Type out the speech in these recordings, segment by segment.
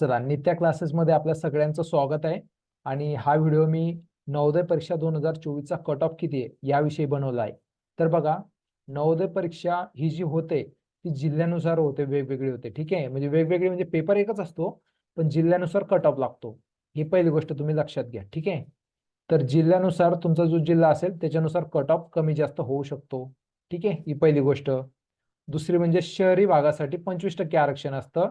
चला नित्या क्लासेसमध्ये आपल्या सगळ्यांचं स्वागत आहे. आणि हा व्हिडिओ मी नवोदय परीक्षा दोन हजार चोवीसचा कट ऑफ किती आहे याविषयी बनवला आहे. तर बघा नवोदय परीक्षा ही जी होते ती जिल्ह्यानुसार होते वेगवेगळी होते. ठीक आहे? म्हणजे वेगवेगळी म्हणजे पेपर एकच असतो पण जिल्ह्यानुसार कट ऑफ लागतो. ही पहिली गोष्ट तुम्ही लक्षात घ्या. ठीक आहे? तर जिल्ह्यानुसार तुमचा जो जिल्हा असेल त्याच्यानुसार कट ऑफ कमी जास्त होऊ शकतो. ठीक आहे? ही पहिली गोष्ट. दुसरी म्हणजे शहरी भागासाठी पंचवीस टक्के आरक्षण असतं.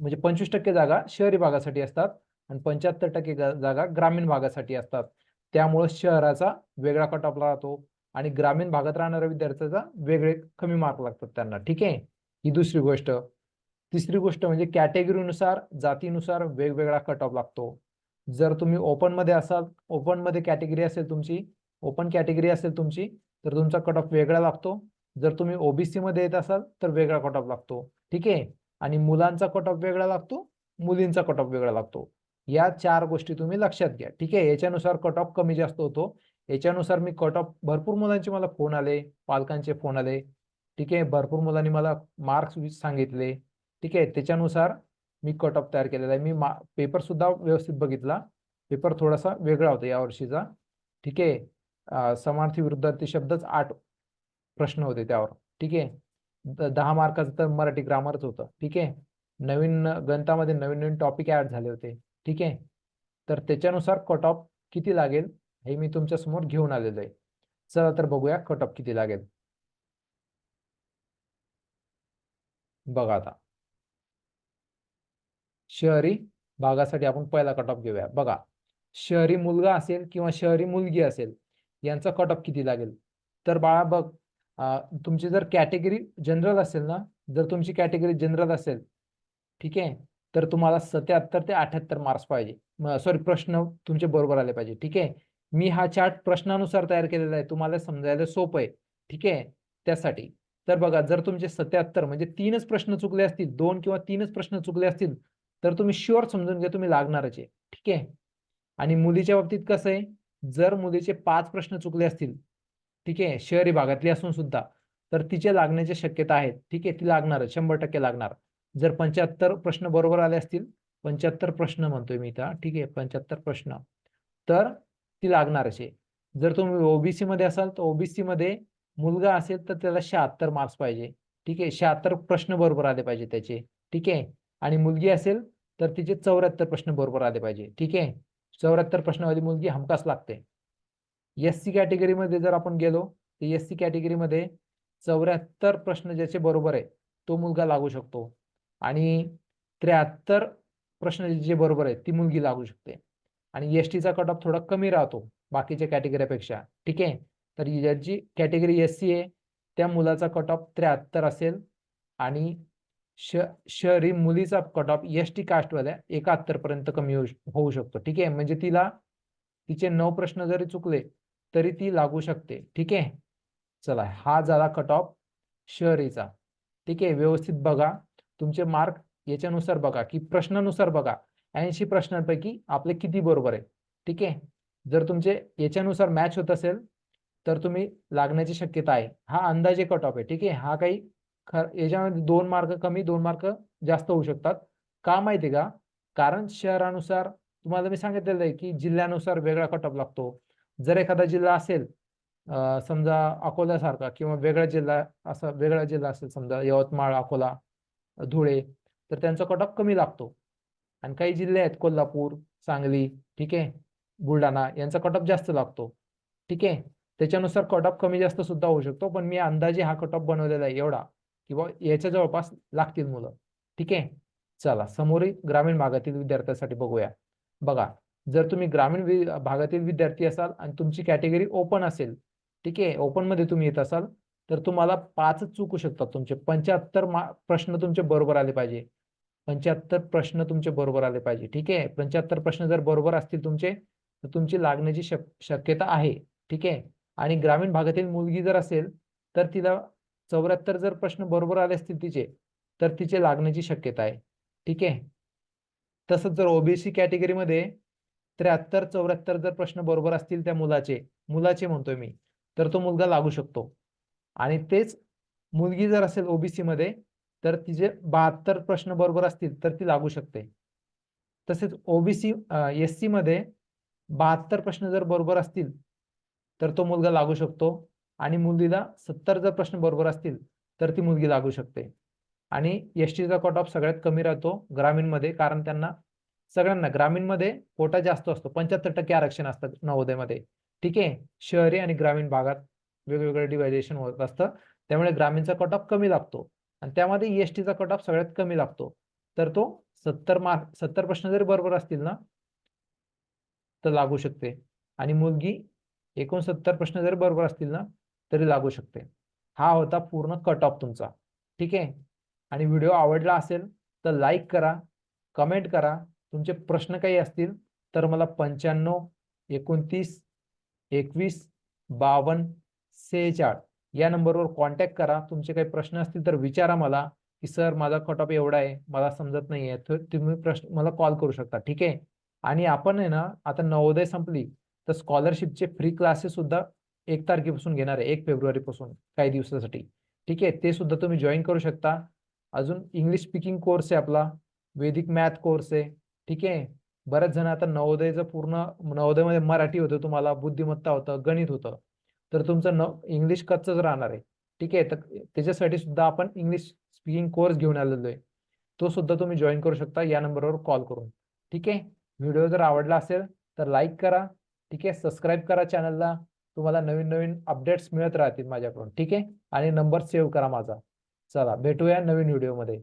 म्हणजे पंचवीस टक्के जागा शहरी भागासाठी असतात आणि पंच्याहत्तर टक्के जागा ग्रामीण भागासाठी असतात. त्यामुळं शहराचा वेगळा कट ऑफ राहतो आणि ग्रामीण भागात राहणाऱ्या विद्यार्थ्याचा वेगळे कमी मार्क लागतात त्यांना. ठीक आहे? ही दुसरी गोष्ट. तिसरी गोष्ट म्हणजे कॅटेगरीनुसार जातीनुसार वेगवेगळा कट ऑफ लागतो. जर तुम्ही ओपनमध्ये असाल ओपनमध्ये कॅटेगरी असेल तुमची ओपन कॅटेगरी असेल तुमची तर तुमचा कट ऑफ वेगळा लागतो. जर तुम्ही ओबीसीमध्ये येत असाल तर वेगळा कट ऑफ लागतो. ठीक आहे? आणि मुलांचा कट ऑफ वेगळा लागतो मुलींचा कट ऑफ वेगळा लागतो. या चार गोष्टी तुम्ही लक्षात घ्या. ठीक आहे? याच्यानुसार कट ऑफ कमी जास्त होतो. याच्यानुसार मी कट ऑफ भरपूर मुलांचे मला फोन आले पालकांचे फोन आले. ठीक आहे? भरपूर मुलांनी मला मार्क्स सांगितले. ठीक आहे? त्याच्यानुसार मी कट ऑफ तयार केलेला आहे. मी मा पेपर सुद्धा व्यवस्थित बघितला. पेपर थोडासा वेगळा होता यावर्षीचा ठीक आहे? समानार्थी विरुद्ध विरुद्धार्थी शब्दच आठ प्रश्न होते त्यावर. ठीक आहे? दहा मार्काचं तर मराठी ग्रामरच होतं. ठीक आहे? नवीन गणितामध्ये नवीन नवीन टॉपिक ऍड झाले होते. ठीक आहे? तर त्याच्यानुसार कट ऑफ किती लागेल? हे मी तुमच्यासमोर घेऊन आलेलो आहे. चला तर बघूया कट ऑफ किती लागेल. बघा आता. शहरी भागासाठी आपण पहिला कट ऑफ घेऊया. बघा. शहरी मुलगा असेल किंवा शहरी मुलगी असेल यांचा कट ऑफ किती लागेल? तर बाळा बघ. तुमची जर कॅटेगरी जनरल असेल ना जर तुमची कॅटेगरी जनरल असेल ठीक आहे तर तुम्हाला सत्याहत्तर ते अठ्याहत्तर मार्क्स पाहिजे. सॉरी प्रश्न तुमचे बरोबर आले पाहिजे ठीक आहे. मी हा चार्ट प्रश्नानुसार तयार केलेला आहे तुम्हाला समजायला सोपं आहे ठीक आहे त्यासाठी. तर बघा जर तुमचे सत्याहत्तर म्हणजे तीनच प्रश्न चुकले असतील दोन किंवा तीनच प्रश्न चुकले असतील तर तुम्ही शुअर समजून घ्या तुम्ही लागणारच आहे ठीक आहे. आणि मुलीच्या बाबतीत कसं आहे जर मुलीचे पाच प्रश्न चुकले असतील ठीक आहे शहरी भागातली असून सुद्धा तर तिचे लागण्याची शक्यता आहे ठीक आहे ती लागणार शंभर टक्के लागणार. जर पंच्याहत्तर प्रश्न बरोबर आले असतील पंच्याहत्तर प्रश्न म्हणतोय मी इथं ठीक आहे पंच्याहत्तर प्रश्न तर ती लागणार असे. जर तुम्ही ओबीसी मध्ये असाल तर ओबीसी मध्ये मुलगा असेल तर त्याला शहात्तर मार्क्स पाहिजे. ठीक आहे शहात्तर प्रश्न बरोबर आले पाहिजे त्याचे. ठीक आहे आणि मुलगी असेल तर तिचे चौऱ्याहत्तर प्रश्न बरोबर आले पाहिजे. ठीक आहे चौऱ्याहत्तर प्रश्नावाली मुलगी हमखास लागते. एस सी कॅटेगरीमध्ये जर आपण गेलो तर एस सी कॅटेगरीमध्ये चौऱ्याहत्तर प्रश्न ज्याचे बरोबर आहे तो मुलगा लागू शकतो. आणि त्र्याहत्तर प्रश्न जे बरोबर आहे ती मुलगी लागू शकते. आणि एस टीचा कट ऑफ थोडा कमी राहतो बाकीच्या कॅटेगरीपेक्षा ठीक आहे? तर ज्याची कॅटेगरी एस सी आहे त्या मुलाचा कट ऑफ त्र्याहत्तर असेल आणि श शहरी मुलीचा कट ऑफ एस टी कास्टवाल्या एकाहत्तर पर्यंत कमी होऊ होऊ शकतो. ठीक आहे? म्हणजे तिला तिचे नऊ प्रश्न जरी चुकले तरी ती लागू शकते. ठीक आहे? चला हा झाला कट ऑफ शहरीचा. ठीक आहे? व्यवस्थित बघा. तुमचे मार्क याच्यानुसार बघा की प्रश्नानुसार बघा. ऐंशी प्रश्नांपैकी आपले किती बरोबर आहे ठीक आहे? जर तुमचे याच्यानुसार मॅच होत असेल तर तुम्ही लागण्याची शक्यता आहे. हा अंदाजे कट ऑफ आहे. ठीक आहे? हा काही खर याच्यामध्ये दोन मार्क कमी दोन मार्क जास्त होऊ शकतात. का माहिती आहे का? कारण शहरानुसार तुम्हाला मी सांगितलेलं आहे की जिल्ह्यानुसार वेगळा कट ऑफ लागतो. जर एखादा जिल्हा असेल समजा अकोल्यासारखा किंवा वेगळा जिल्हा असा वेगळा जिल्हा असेल समजा यवतमाळ अकोला धुळे तर त्यांचा कट ऑफ कमी लागतो. आणि काही जिल्हे आहेत कोल्हापूर सांगली ठीक आहे बुलढाणा यांचा कट ऑफ जास्त लागतो. ठीक आहे त्याच्यानुसार कट ऑफ कमी जास्त सुद्धा होऊ शकतो पण मी अंदाजे हा कट ऑफ बनवलेला आहे एवढा किंवा याच्या जवळपास लागतील मुलं. ठीक आहे चला समोरील ग्रामीण भागातील विद्यार्थ्यांसाठी बघूया. बघा जर तुम्ही ग्रामीण वि- भागातील विद्यार्थी असाल आणि तुमची कॅटेगरी ओपन असेल ठीक आहे ओपनमध्ये तुम्ही येत असाल तर तुम्हाला पाच चुकू शकतात तुमचे. पंच्याहत्तर मा प्रश्न तुमचे बरोबर आले पाहिजे. पंच्याहत्तर प्रश्न तुमचे बरोबर आले पाहिजे ठीक आहे. पंच्याहत्तर प्रश्न जर बरोबर असतील तुमचे तर तुमची लागण्याची शक शक्यता आहे ठीक आहे. आणि ग्रामीण भागातील मुलगी जर असेल तर तिला चौऱ्याहत्तर जर प्रश्न बरोबर आले असतील तिचे तर तिचे लागण्याची शक्यता आहे ठीक आहे. तसंच जर ओबीसी कॅटेगरीमध्ये त्र्याहत्तर चौऱ्याहत्तर जर प्रश्न बरोबर असतील त्या मुलाचे मुलाचे म्हणतोय मी तर तो मुलगा लागू शकतो. आणि तेच मुलगी जर असेल ओबीसी मध्ये तर तिचे बहात्तर प्रश्न बरोबर असतील तर ती लागू शकते. तसेच ओबीसी एस सी मध्ये बहात्तर प्रश्न जर बरोबर असतील तर तो मुलगा लागू शकतो. आणि मुलीला सत्तर जर प्रश्न बरोबर असतील तर ती मुलगी लागू शकते. आणि एस टीचा कट ऑफ सगळ्यात कमी राहतो ग्रामीणमध्ये कारण त्यांना सगळ्यांना ग्रामीणमध्ये कोटा जास्त असतो. पंच्याहत्तर टक्के आरक्षण असतं नवोदयमध्ये. ठीक आहे? शहरी आणि ग्रामीण भागात वेगवेगळं डिवायझेशन होत असतं. त्यामुळे ग्रामीणचा कट ऑफ कमी लागतो. आणि त्यामध्ये एस टीचा कट ऑफ सगळ्यात कमी लागतो. तर तो सत्तर मार्क सत्तर प्रश्न जरी बरोबर असतील ना तर लागू शकते. आणि मुलगी एकोणसत्तर प्रश्न जरी बरोबर असतील ना तरी लागू शकते. हा होता पूर्ण कट ऑफ तुमचा. ठीक आहे? आणि व्हिडिओ आवडला असेल तर लाईक करा कमेंट करा तुमचे प्रश्न काही असतील तर मला पंच्याण्णव एकोणतीस एकवीस बावन्न सेहेचाळ या नंबरवर कॉन्टॅक्ट करा. तुमचे काही प्रश्न असतील तर विचारा मला की सर माझा कट ऑफ एवढा आहे मला समजत नाही आहे. तर तुम्ही प्रश्न मला कॉल करू शकता ठीक आहे? आणि आपण आहे ना आता नवोदय संपली तर स्कॉलरशिपचे फ्री क्लासेस सुद्धा एक तारखेपासून घेणार आहे एक फेब्रुवारीपासून काही दिवसासाठी ठीक आहे? ते सुद्धा तुम्ही जॉईन करू शकता. अजून इंग्लिश स्पीकिंग कोर्स आहे आपला वेदिक मॅथ कोर्स आहे ठीक आहे. बरेच जण आता नवोदयचं पूर्ण नवोदयमध्ये मराठी होतं तुम्हाला बुद्धिमत्ता होतं गणित होतं. तर तुमचं न इंग्लिश कच्चच राहणार आहे. ठीक आहे तर त्याच्यासाठी सुद्धा आपण इंग्लिश स्पीकिंग कोर्स घेऊन आलेलो आहे. तो सुद्धा तुम्ही जॉईन करू शकता या नंबरवर कॉल करून. ठीक आहे व्हिडिओ जर आवडला असेल तर लाईक करा. ठीक आहे सबस्क्राईब करा चॅनलला. तुम्हाला नवीन नवीन अपडेट्स मिळत राहतील माझ्याकडून. ठीक आहे आणि नंबर सेव्ह करा माझा. चला भेटूया नवीन व्हिडिओमध्ये.